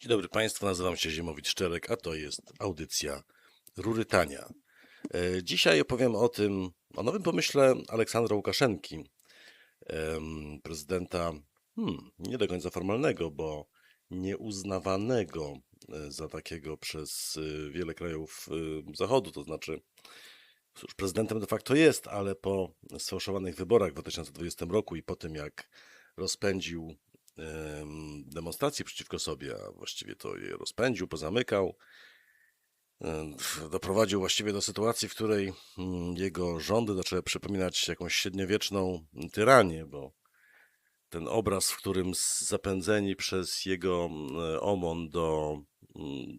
Dzień dobry Państwu, nazywam się Ziemowit Szczerek, a to jest audycja Rurytania. E, Dzisiaj opowiem o tym, o nowym pomyśle Aleksandra Łukaszenki, prezydenta hmm, nie do końca formalnego, bo nieuznawanego e, za takiego przez e, wiele krajów Zachodu, to znaczy cóż, prezydentem de facto jest, ale po sfałszowanych wyborach w 2020 roku i po tym jak rozpędził demonstracje przeciwko sobie, a właściwie to je rozpędził, pozamykał. Doprowadził właściwie do sytuacji, w której mm, jego rządy zaczęły przypominać jakąś średniowieczną tyranię, bo ten obraz, w którym zapędzeni przez jego OMON do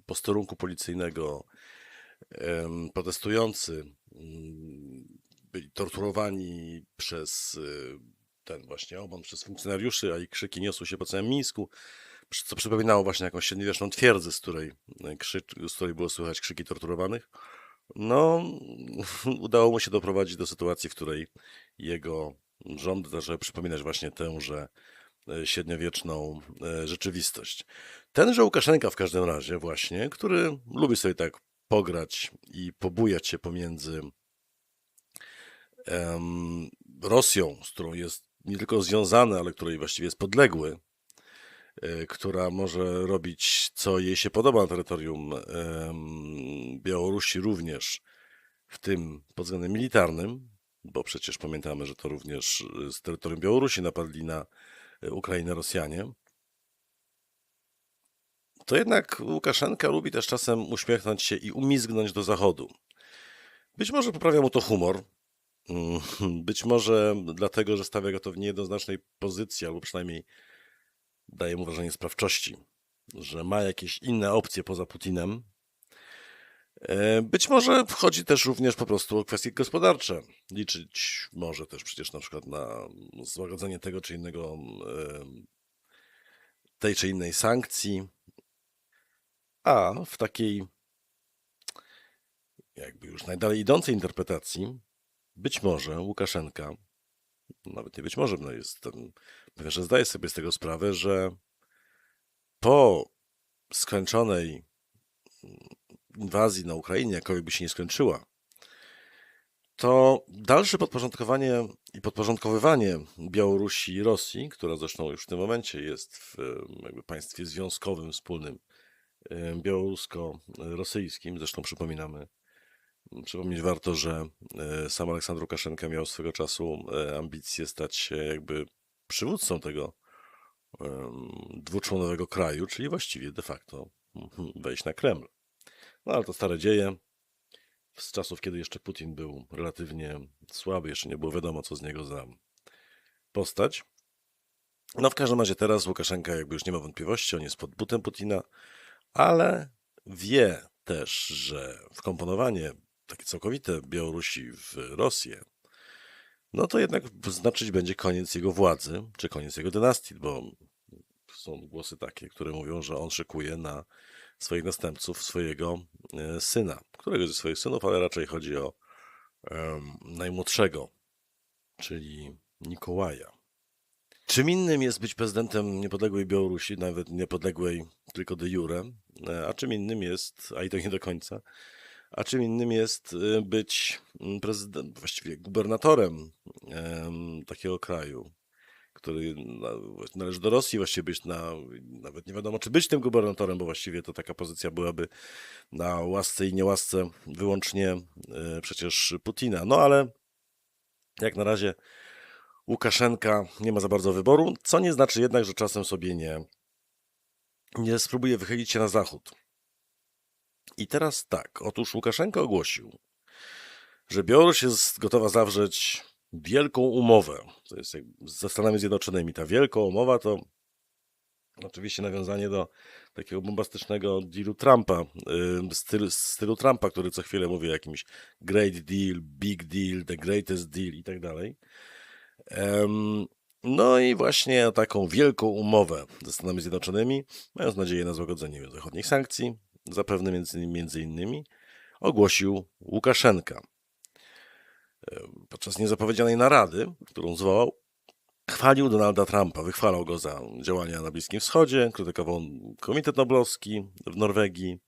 posterunku policyjnego protestujący byli torturowani przez y, ten właśnie OMON, przez funkcjonariuszy, a ich krzyki niosły się po całym Mińsku, co przypominało właśnie jakąś średniowieczną twierdzę, z której, krzy, z której było słychać krzyki torturowanych. No, udało mu się doprowadzić do sytuacji, w której jego rządy zaczęły przypominać właśnie tęże e, średniowieczną e, rzeczywistość. Tenże Łukaszenka w każdym razie właśnie, który lubi sobie tak pograć i pobujać się pomiędzy Rosją, z którą jest nie tylko związany, ale której właściwie jest podległy, e, która może robić co jej się podoba na terytorium Białorusi również, w tym pod względem militarnym, bo przecież pamiętamy, że to również e, z terytorium Białorusi napadli na e, Ukrainę Rosjanie. To jednak Łukaszenka lubi też czasem uśmiechnąć się i umizgnąć do zachodu. Być może poprawia mu to humor, Być może dlatego, że stawia go to w niejednoznacznej pozycji, albo przynajmniej daje mu wrażenie sprawczości, że ma jakieś inne opcje poza Putinem. E, Być może wchodzi też również po prostu o kwestie gospodarcze. Liczyć może też przecież na przykład na złagodzenie tego czy innego, e, tej czy innej sankcji. A w takiej jakby już najdalej idącej interpretacji być może Łukaszenka, nawet nie być może, no jest ten, pewnie, że zdaje sobie z tego sprawę, że po skończonej inwazji na Ukrainie, jakoby by się nie skończyła, to dalsze podporządkowanie i podporządkowywanie Białorusi i Rosji, która zresztą już w tym momencie jest w państwie związkowym, wspólnym, białorusko-rosyjskim, zresztą przypominamy, Przypomnieć warto, że e, sam Aleksander Łukaszenka miał swego czasu e, ambicje stać się jakby przywódcą tego dwuczłonowego kraju, czyli właściwie de facto mhm, wejść na Kreml. No ale to stare dzieje. Z czasów, kiedy jeszcze Putin był relatywnie słaby, jeszcze nie było wiadomo, co z niego za postać. No w każdym razie teraz Łukaszenka jakby już nie ma wątpliwości, on jest pod butem Putina, ale wie też, że wkomponowanie takie całkowite Białorusi w Rosję, no to jednak znaczyć będzie koniec jego władzy, czy koniec jego dynastii, bo są głosy takie, które mówią, że on szykuje na swoich następców swojego e, syna, którego ze swoich synów, ale raczej chodzi o em, najmłodszego, czyli Nikołaja. Czym innym jest być prezydentem niepodległej Białorusi, nawet niepodległej tylko de jure, e, a czym innym jest, a i to nie do końca, a czym innym jest y, być mm, prezydent, właściwie gubernatorem em, takiego kraju, który na- należy do Rosji, właściwie być na, nawet nie wiadomo, czy być tym gubernatorem, bo właściwie to taka pozycja byłaby na łasce i niełasce wyłącznie e, przecież Putina. No ale jak na razie Łukaszenka nie ma za bardzo wyboru, co nie znaczy jednak, że czasem sobie nie, nie spróbuje wychylić się na zachód. I teraz tak, otóż Łukaszenka ogłosił, że Białoruś jest gotowa zawrzeć wielką umowę. To jest ze Stanami Zjednoczonymi. Ta wielka umowa to oczywiście nawiązanie do takiego bombastycznego dealu Trumpa, y, stylu, stylu Trumpa, który co chwilę mówi o jakimś great deal, big deal, the greatest deal i tak dalej. No i właśnie taką wielką umowę ze Stanami Zjednoczonymi, mając nadzieję na złagodzenie zachodnich sankcji, zapewne między, między innymi, ogłosił Łukaszenka. Em, Podczas niezapowiedzianej narady, którą zwołał chwalił Donalda Trumpa, wychwalał go za działania na Bliskim Wschodzie, krytykował Komitet Noblowski w Norwegii.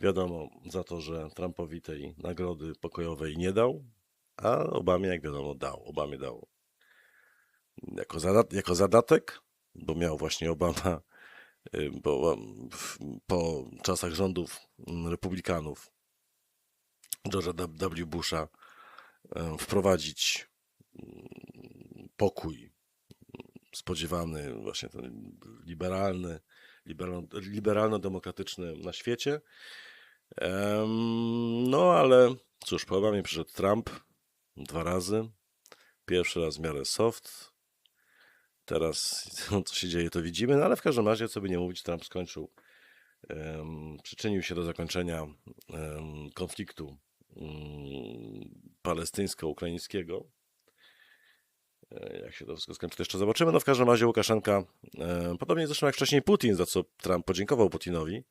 Wiadomo, za to, że Trumpowi tej nagrody pokojowej nie dał, a Obamie, jak wiadomo, dał. Obamie dał jako, jako zadatek, bo miał właśnie Obama bo w, po czasach rządów mm, republikanów George'a W. Busha y, wprowadzić mm, pokój spodziewany, właśnie ten liberalny, liberalno- liberalno-demokratyczny na świecie. No ale cóż, po Obamie przyszedł Trump dwa razy. Pierwszy raz w miarę soft. Teraz co się dzieje, to widzimy, no ale w każdym razie, co by nie mówić, Trump skończył, em, przyczynił się do zakończenia em, konfliktu mm, palestyńsko-ukraińskiego. E, Jak się to wszystko skończy, to jeszcze zobaczymy. No w każdym razie Łukaszenka, podobnie zresztą jak wcześniej Putin, za co Trump podziękował Putinowi,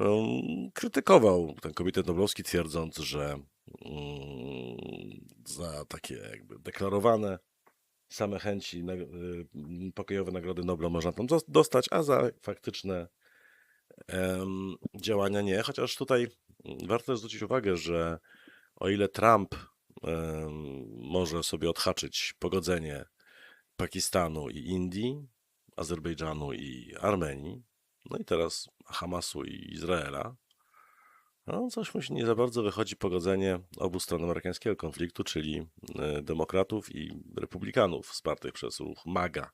em, krytykował ten komitet noblowski, twierdząc, że mm, za takie jakby deklarowane same chęci nag- y, pokojowe nagrody Nobla można tam dostać, a za faktyczne działania nie. Chociaż tutaj mm, warto zwrócić uwagę, że o ile Trump może sobie odhaczyć pogodzenie Pakistanu i Indii, Azerbejdżanu i Armenii, no i teraz Hamasu i Izraela, no coś mu się nie za bardzo wychodzi pogodzenie obu stron amerykańskiego konfliktu, czyli e, demokratów i republikanów wspartych przez ruch MAGA,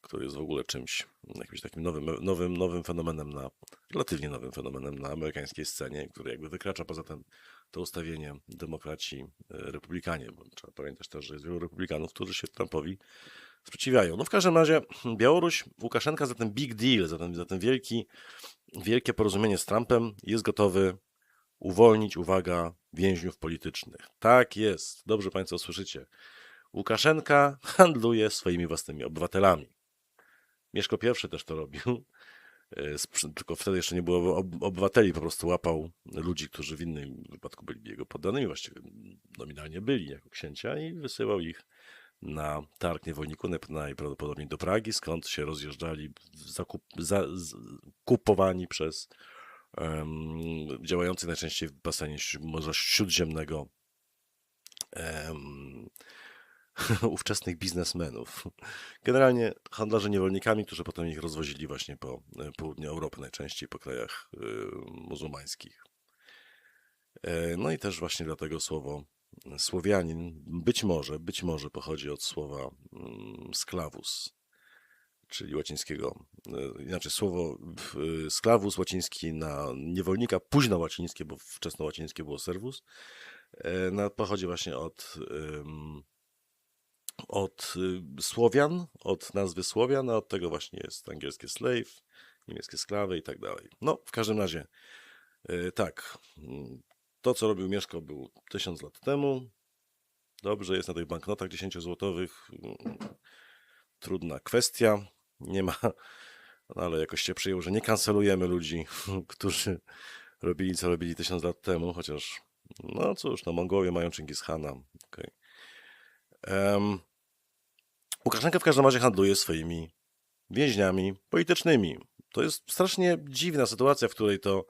który jest w ogóle czymś, jakimś takim nowym, nowym, nowym fenomenem na, relatywnie nowym fenomenem na amerykańskiej scenie, który jakby wykracza poza ten, to ustawienie demokraci, e, republikanie, bo trzeba pamiętać też, że jest wielu republikanów, którzy się Trumpowi sprzeciwiają. No w każdym razie Białoruś, Łukaszenka za ten big deal, za ten, za ten wielki, wielkie porozumienie z Trumpem jest gotowy uwolnić, uwaga, więźniów politycznych. Tak jest, dobrze Państwo słyszycie. Łukaszenka handluje swoimi własnymi obywatelami. Mieszko I też to robił, e, tylko wtedy jeszcze nie było ob- obywateli, po prostu łapał ludzi, którzy w innym wypadku byli jego poddanymi, właściwie nominalnie byli jako księcia i wysyłał ich na targ niewolników, naj- najprawdopodobniej do Pragi, skąd się rozjeżdżali zakup, za, z, kupowani przez działających najczęściej w basenie Morza Śródziemnego em, ówczesnych biznesmenów. Generalnie handlarze niewolnikami, którzy potem ich rozwozili właśnie po e, południu Europy, najczęściej po krajach e, muzułmańskich. E, No i też właśnie dlatego słowo Słowianin być może, być może pochodzi od słowa mm, sklavus, czyli łacińskiego, e, inaczej słowo w- sklavus łaciński na niewolnika, późno łacińskie, bo wczesno łacińskie było servus, e, na, pochodzi właśnie od, od Słowian, od nazwy Słowian, a od tego właśnie jest angielskie slave, niemieckie sklawy i tak dalej. No, w każdym razie, tak, to co robił Mieszko był tysiąc lat temu, dobrze, jest na tych banknotach 10-złotowych, mm, trudna kwestia, nie ma, no ale jakoś się przyjął, że nie kancelujemy ludzi, którzy robili co robili tysiąc lat temu, chociaż, no cóż, no Mongołowie mają Chingishana, okej. Em, Łukaszenka w każdym razie handluje swoimi więźniami politycznymi. To jest strasznie dziwna sytuacja, w której to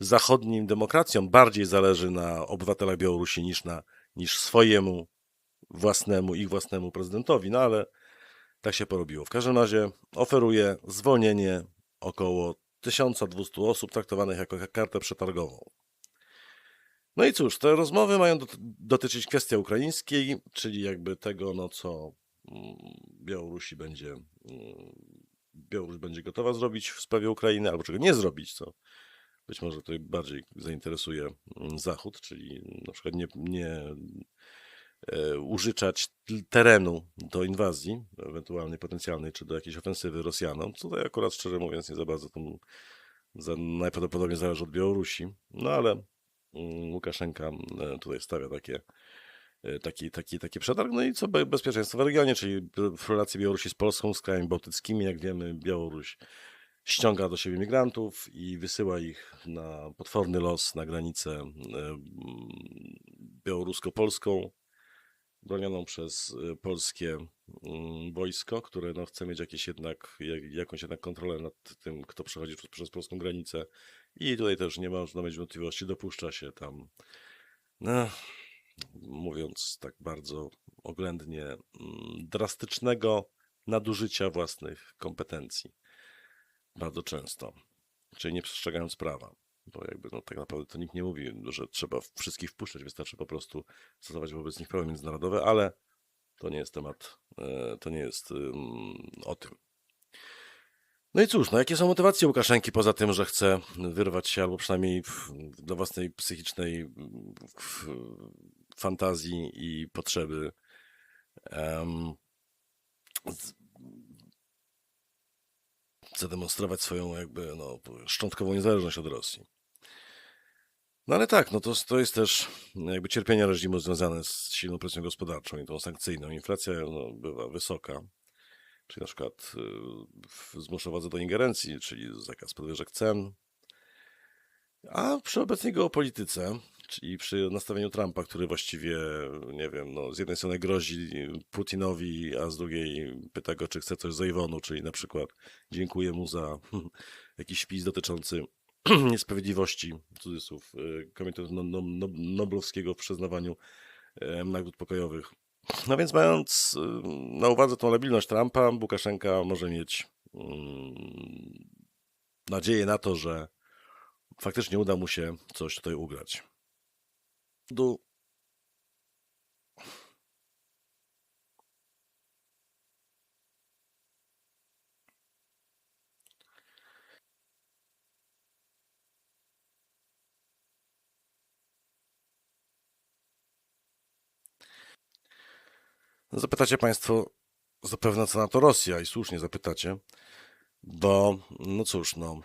zachodnim demokracjom bardziej zależy na obywatelach Białorusi niż na niż swojemu własnemu, ich własnemu prezydentowi, no ale tak się porobiło. W każdym razie oferuje zwolnienie około 1200 osób traktowanych jako kartę przetargową. No i cóż, te rozmowy mają dot- dotyczyć kwestii ukraińskiej, czyli jakby tego, no co mm, Białorusi będzie, mm, Białoruś będzie gotowa zrobić w sprawie Ukrainy, albo czego nie zrobić, co być może tutaj bardziej zainteresuje mm, Zachód, czyli na przykład nie, nie użyczać t- terenu do inwazji, ewentualnej potencjalnej, czy do jakiejś ofensywy Rosjanom. Tutaj akurat szczerze mówiąc nie za bardzo to mu- za, najprawdopodobniej zależy od Białorusi, no ale mm, Łukaszenka e, tutaj stawia takie, e, taki, taki, taki przetarg. No i co be- bezpieczeństwo w regionie, czyli relacje Białorusi z Polską, z krajami bałtyckimi, jak wiemy, Białoruś ściąga do siebie migrantów i wysyła ich na potworny los na granicę e, białorusko-polską, bronioną przez e, polskie mm, wojsko, które no, chce mieć jakieś jednak, jak, jakąś jednak kontrolę nad tym, kto przechodzi przez, przez polską granicę. I tutaj też nie można mieć wątpliwości, dopuszcza się tam, no, mówiąc tak bardzo oględnie, mm, drastycznego nadużycia własnych kompetencji. Bardzo często. Czyli nie przestrzegając prawa. Bo jakby no, tak naprawdę to nikt nie mówi, że trzeba wszystkich wpuszczać, wystarczy po prostu stosować wobec nich prawo międzynarodowe, ale to nie jest temat, e, to nie jest o tym. No i cóż, no jakie są motywacje Łukaszenki poza tym, że chce wyrwać się albo przynajmniej dla własnej psychicznej fantazji i potrzeby em, z- zademonstrować swoją jakby no, szczątkową niezależność od Rosji. No ale tak, no to, to jest też jakby cierpienia reżimu związane z silną presją gospodarczą i tą sankcyjną. Inflacja no, bywa wysoka, czyli na przykład y, zmusza władze do ingerencji, czyli zakaz podwyżek cen. A przy obecnej geopolityce, czyli przy nastawieniu Trumpa, który właściwie, nie wiem, no, z jednej strony grozi Putinowi, a z drugiej pyta go, czy chce coś z Iwonu, czyli na przykład dziękuję mu za jakiś wpis dotyczący niesprawiedliwości, cudzysłów, y, Komitetu no, no, no, Noblowskiego w przyznawaniu nagród pokojowych. No więc mając y, na uwadze tą labilność Trumpa, Łukaszenka może mieć mm, nadzieję na to, że faktycznie uda mu się coś tutaj ugrać. Du- Zapytacie Państwo zapewne, co na to Rosja i słusznie zapytacie, bo no cóż, no,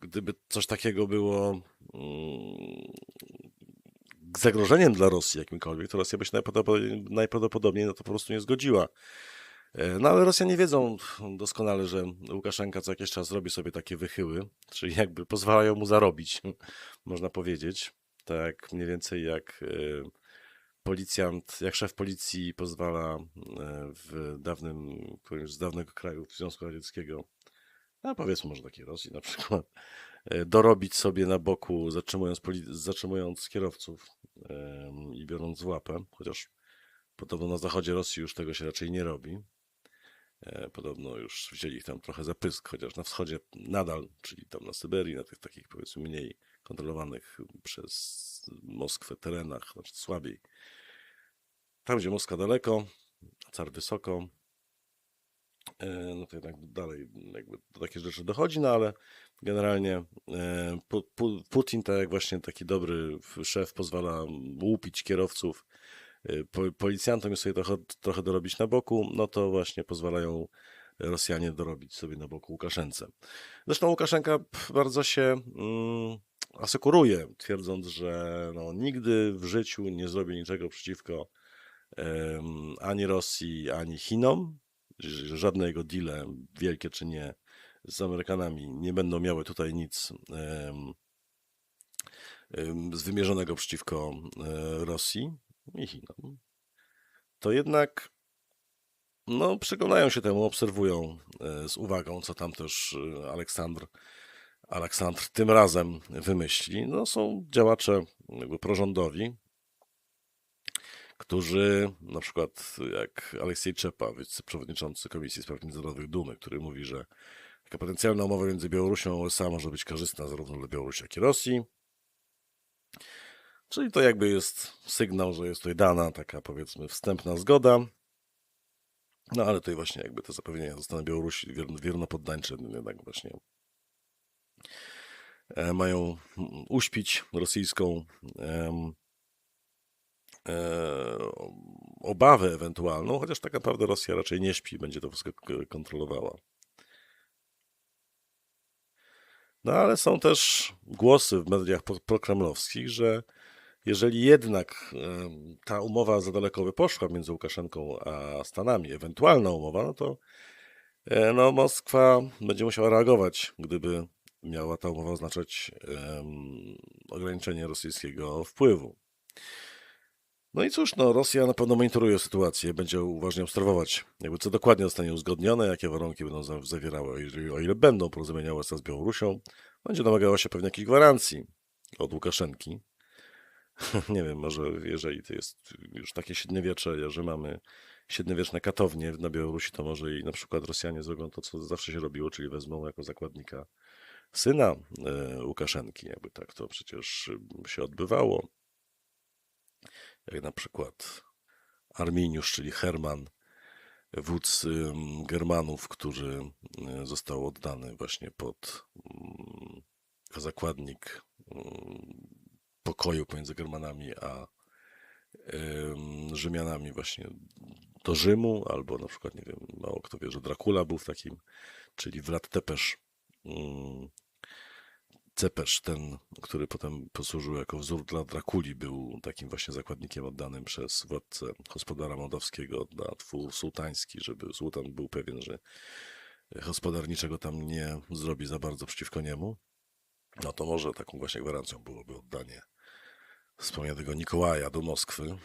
gdyby coś takiego było mm, zagrożeniem dla Rosji jakimkolwiek, to Rosja by się najprawdopodobniej, najprawdopodobniej na to po prostu nie zgodziła. E, No ale Rosjanie wiedzą doskonale, że Łukaszenka co jakiś czas robi sobie takie wychyły, czyli jakby pozwalają mu zarobić, można powiedzieć. Tak mniej więcej jak e, policjant, jak szef policji pozwala e, w dawnym, z dawnego kraju Związku Radzieckiego, a powiedzmy może takiej Rosji na przykład, e, dorobić sobie na boku, zatrzymując, zatrzymując kierowców i biorąc łapę, chociaż podobno na zachodzie Rosji już tego się raczej nie robi. E, Podobno już wzięli ich tam trochę za pysk, chociaż na wschodzie nadal, czyli tam na Syberii, na tych takich powiedzmy mniej kontrolowanych przez Moskwę terenach, znaczy słabiej. Tam, gdzie Moskwa daleko, a car wysoko, e, no to jednak dalej jakby do takich rzeczy dochodzi, no ale generalnie e, Pu- Pu- Putin, tak jak właśnie taki dobry szef, pozwala łupić kierowców e, po- policjantom i sobie trochę, trochę dorobić na boku, no to właśnie pozwalają Rosjanie dorobić sobie na boku Łukaszence. Zresztą Łukaszenka bardzo się mm, asekuruje, twierdząc, że no, nigdy w życiu nie zrobi niczego przeciwko em, ani Rosji, ani Chinom, żadne jego deale, wielkie czy nie, z Amerykanami nie będą miały tutaj nic em, z wymierzonego przeciwko e, Rosji i Chinom. To jednak no, przyglądają się temu, obserwują e, z uwagą, co tam też e, Aleksandr, Aleksandr tym razem wymyśli. No, są działacze jakby prorządowi, którzy, na przykład jak Aleksiej Czepa, wiceprzewodniczący Komisji Spraw Międzynarodowych Dumy, który mówi, że taka potencjalna umowa między Białorusią a USA może być korzystna zarówno dla Białorusi, jak i Rosji. Czyli to jakby jest sygnał, że jest tutaj dana taka powiedzmy wstępna zgoda. No ale tutaj właśnie jakby te zapewnienia ze strony Białorusi wier- wiernopoddańcze jednak właśnie e, mają mm, uśpić rosyjską em, e, obawę ewentualną, chociaż tak naprawdę Rosja raczej nie śpi, będzie to wszystko kontrolowała. No ale są też głosy w mediach pro- prokremlowskich, że jeżeli jednak ta umowa za daleko by poszła między Łukaszenką a Stanami, ewentualna umowa, no to e, no, Moskwa będzie musiała reagować, gdyby miała ta umowa oznaczać em, ograniczenie rosyjskiego wpływu. No i cóż, no Rosja na pewno monitoruje sytuację, będzie uważnie obserwować, jakby co dokładnie zostanie uzgodnione, jakie warunki będą za- zawierały, o ile, o ile będą porozumienia USA z Białorusią. Będzie domagała się pewnie jakichś gwarancji od Łukaszenki. Nie wiem, może jeżeli to jest już takie średniowiecze, że mamy średniowieczne katownie na Białorusi, to może i na przykład Rosjanie zrobią to, co zawsze się robiło, czyli wezmą jako zakładnika syna e, Łukaszenki. Jakby tak to przecież y, się odbywało. Jak na przykład Arminiusz, czyli Herman, wódz Germanów, który y, został oddany właśnie pod mm, zakładnik mm, pokoju pomiędzy Germanami a ym, Rzymianami właśnie do Rzymu, albo na przykład, nie wiem, mało kto wie, że Dracula był w takim, czyli Vlad Tepes, mm, Cepesz, ten, który potem posłużył jako wzór dla Drakuli, był takim właśnie zakładnikiem oddanym przez władcę gospodara mołdawskiego na twór sułtański, żeby sułtan był pewien, że gospodar niczego tam nie zrobi za bardzo przeciwko niemu. No to może taką właśnie gwarancją byłoby oddanie wspomnianego Mikołaja do Moskwy.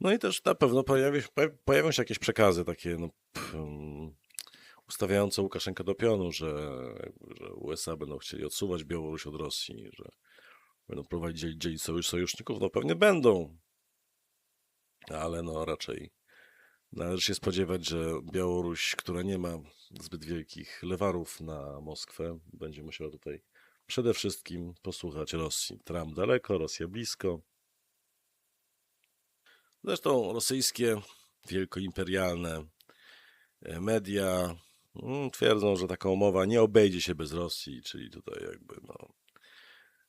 No i też na pewno pojawi, pojawi- pojawią się jakieś przekazy takie no, mm, ustawiające Łukaszenkę do pionu, że, że USA będą chcieli odsuwać Białoruś od Rosji, że będą próbować dzielić, dzielić sojusz sojuszników. No pewnie będą, ale no raczej należy się spodziewać, że Białoruś, która nie ma zbyt wielkich lewarów na Moskwę, będzie musiała tutaj przede wszystkim posłuchać Rosji. Trump daleko, Rosja blisko. Zresztą rosyjskie wielkoimperialne e, media mm, twierdzą, że taka umowa nie obejdzie się bez Rosji, czyli tutaj jakby no,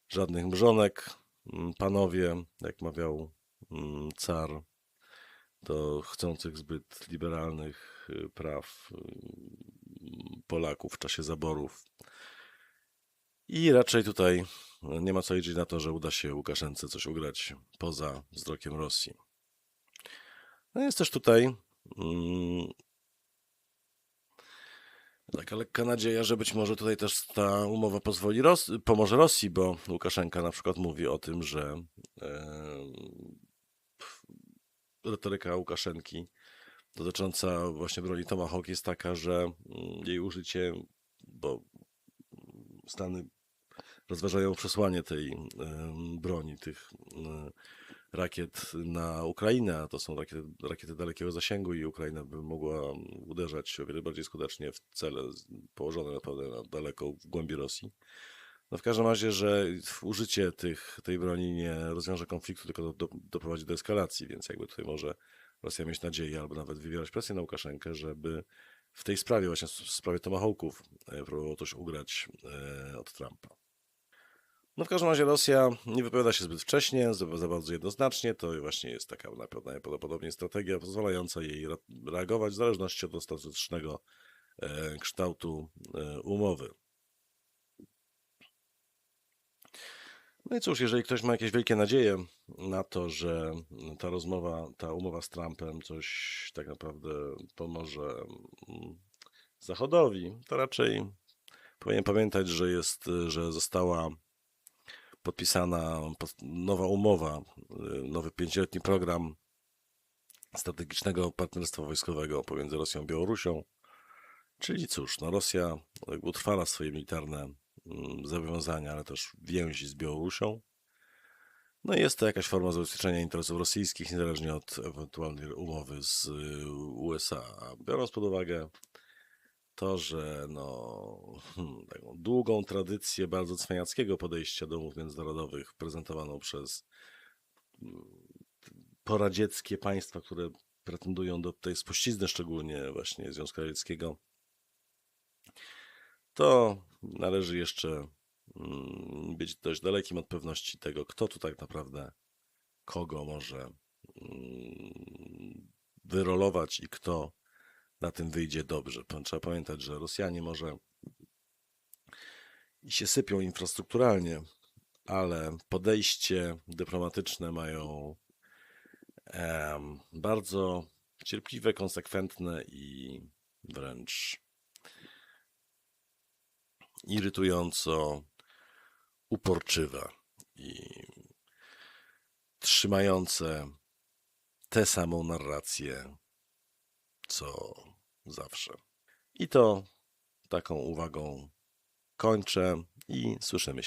żadnych mrzonek, mm, panowie, jak mawiał mm, car, do chcących zbyt liberalnych y, praw y, Polaków w czasie zaborów. I raczej tutaj no, nie ma co liczyć na to, że uda się Łukaszence coś ugrać poza wzrokiem Rosji. No jest też tutaj mm, taka lekka nadzieja, że być może tutaj też ta umowa pozwoli Ros pomoże Rosji, bo Łukaszenka na przykład mówi o tym, że retoryka Łukaszenki dotycząca właśnie broni Tomahawk jest taka, że mm, jej użycie, bo Stany rozważają przesłanie tej broni, tych em, rakiet na Ukrainę, a to są rakiety, rakiety dalekiego zasięgu i Ukraina by mogła uderzać o wiele bardziej skutecznie w cele położone naprawdę na daleko w głębi Rosji. No w każdym razie, że użycie tych, tej broni nie rozwiąże konfliktu, tylko do, do, doprowadzi do eskalacji, więc jakby tutaj może Rosja mieć nadzieję albo nawet wywierać presję na Łukaszenkę, żeby w tej sprawie, właśnie w sprawie Tomahawków, e, próbował coś ugrać e, od Trumpa. No w każdym razie Rosja nie wypowiada się zbyt wcześnie, za, bardzo jednoznacznie. To właśnie jest taka najpra- najprawdopodobniej strategia pozwalająca jej re- reagować w zależności od ostatecznego e, kształtu umowy. No i cóż, jeżeli ktoś ma jakieś wielkie nadzieje na to, że ta rozmowa, ta umowa z Trumpem coś tak naprawdę pomoże mm, Zachodowi, to raczej powinien pamiętać, że jest, że została podpisana nowa umowa, y, nowy pięcioletni program strategicznego partnerstwa wojskowego pomiędzy Rosją a Białorusią. Czyli cóż, no Rosja utrwala swoje militarne zobowiązania, ale też więzi z Białorusią. No i jest to jakaś forma zabezpieczenia interesów rosyjskich, niezależnie od ewentualnej umowy z y, USA. A biorąc pod uwagę to, że no, hmm, taką długą tradycję bardzo cwaniackiego podejścia do umów międzynarodowych prezentowaną przez mm, poradzieckie państwa, które pretendują do tej spuścizny, szczególnie właśnie Związku Radzieckiego, to należy jeszcze mm, być dość dalekim od pewności tego, kto tu tak naprawdę kogo może mm, wyrolować i kto na tym wyjdzie dobrze. Trzeba pamiętać, że Rosjanie może i się sypią infrastrukturalnie, ale podejście dyplomatyczne mają bardzo cierpliwe, konsekwentne i wręcz irytująco uporczywe. I trzymające tę samą narrację, co zawsze. I to taką uwagą kończę i słyszymy się.